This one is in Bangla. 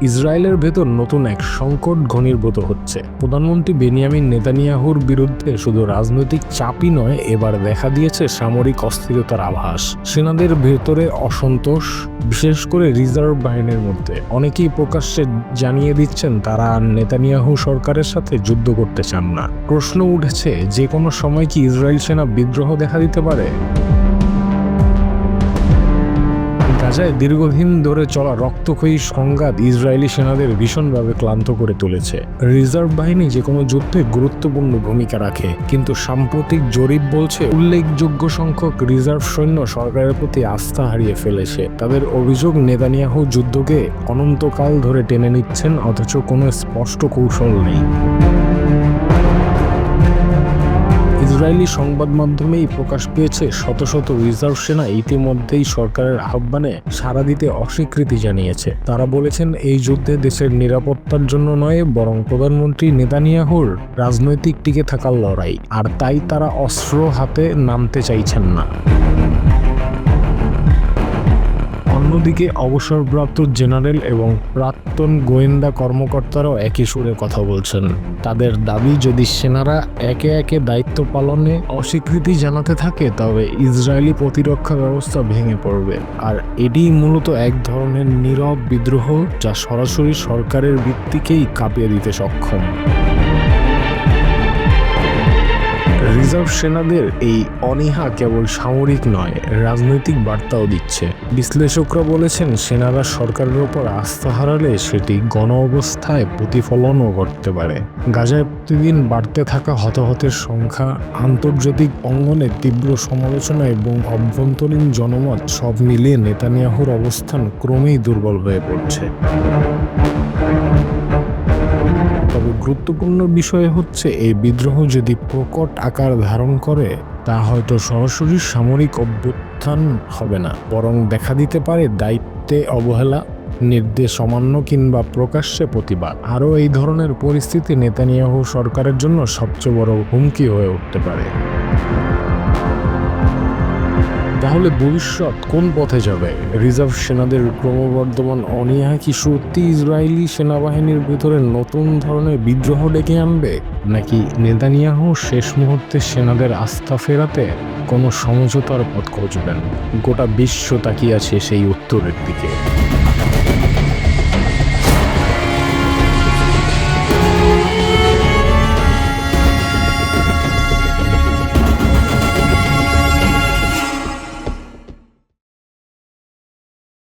ইসরায়েলের ভেতর নতুন এক সংকট ঘনীভূত হচ্ছে। প্রধানমন্ত্রী বেনিয়ামিন নেতানিয়াহুর বিরুদ্ধে শুধু রাজনৈতিক চাপই নয়, এবার দেখা দিয়েছে সামরিক অস্থিরতার আভাস। সেনাদের ভেতরে অসন্তোষ, বিশেষ করে রিজার্ভ বাহিনীর মধ্যে। অনেকেই প্রকাশ্যে জানিয়ে দিচ্ছেন, তারা আর নেতানিয়াহু সরকারের সাথে যুদ্ধ করতে চান না। প্রশ্ন উঠেছে, যে কোনো সময় কি ইসরায়েল সেনা বিদ্রোহ দেখা দিতে পারে? গাজায় দীর্ঘদিন ধরে চলা রক্তক্ষয়ী সংঘাত ইসরায়েলি সেনাদের ভীষণভাবে ক্লান্ত করে তুলেছে। রিজার্ভ বাহিনী যে কোনো যুদ্ধে গুরুত্বপূর্ণ ভূমিকা রাখে, কিন্তু সাম্প্রতিক জরিপ বলছে উল্লেখযোগ্য সংখ্যক রিজার্ভ সৈন্য সরকারের প্রতি আস্থা হারিয়ে ফেলেছে। তাদের অভিযোগ, নেতানিয়াহু যুদ্ধকে অনন্তকাল ধরে টেনে নিচ্ছেন, অথচ কোনো স্পষ্ট কৌশল নেই। ইসরায়েলি সংবাদ মাধ্যমেই প্রকাশ পেয়েছে শত শত রিজার্ভ সেনা ইতিমধ্যেই সরকারের আহ্বানে সাড়া দিতে অস্বীকৃতি জানিয়েছে। তারা বলেছেন, এই যুদ্ধে দেশের নিরাপত্তার জন্য নয়, বরং প্রধানমন্ত্রী নেতানিয়াহুর রাজনৈতিক টিকে থাকার লড়াই। আর তাই তারা অস্ত্র হাতে নামতে চাইছেন না। অন্যদিকে অবসরপ্রাপ্ত জেনারেল এবং প্রাক্তন গোয়েন্দা কর্মকর্তারাও একই সুরে কথা বলছেন। তাদের দাবি, যদি সেনারা একে একে দায়িত্ব পালনে অস্বীকৃতি জানাতে থাকে, তবে ইসরায়েলি প্রতিরক্ষা ব্যবস্থা ভেঙে পড়বে। আর এটিই মূলত এক ধরনের নীরব বিদ্রোহ, যা সরাসরি সরকারের ভিত্তিকেই কাঁপিয়ে দিতে সক্ষম। রিজার্ভ সেনাদের এই অনীহা কেবল সামরিক নয়, রাজনৈতিক বার্তাও দিচ্ছে। বিশ্লেষকরা বলেছেন, সেনারা সরকারের ওপর আস্থা হারালে সেটি গণ অবস্থায় প্রতিফলনও ঘটতে পারে। গাজায় প্রতিদিন বাড়তে থাকা হতাহতের সংখ্যা, আন্তর্জাতিক অঙ্গনে তীব্র সমালোচনা এবং অভ্যন্তরীণ জনমত সব মিলিয়ে নেতানিয়াহুর অবস্থান ক্রমেই দুর্বল হয়ে পড়ছে। গুরুত্বপূর্ণ বিষয় হচ্ছে এই বিদ্রোহ যদি প্রকট আকার ধারণ করে, তা হয়তো সরাসরি সামরিক অভ্যুত্থান হবে না, বরং দেখা দিতে পারে দায়িত্বে অবহেলা, নির্দেশ অমান্য কিংবা প্রকাশ্যে প্রতিবাদ। আরও এই ধরনের পরিস্থিতি নেতানিয়াহু সরকারের জন্য সবচেয়ে বড় হুমকি হয়ে উঠতে পারে। তাহলে ভবিষ্যৎ কোন পথে যাবে? রিজার্ভ সেনাদের ক্রমবর্ধমান অনীহা কি সত্যি ইসরায়েলি সেনাবাহিনীর ভিতরে নতুন ধরনের বিদ্রোহ ডেকে আনবে? নাকি নেতানিয়াহ শেষ মুহূর্তে সেনাদের আস্থা ফেরাতে কোনো সমঝোতার পথ খুঁজবেন? গোটা বিশ্ব তাকিয়ে আছে সেই উত্তরের দিকে।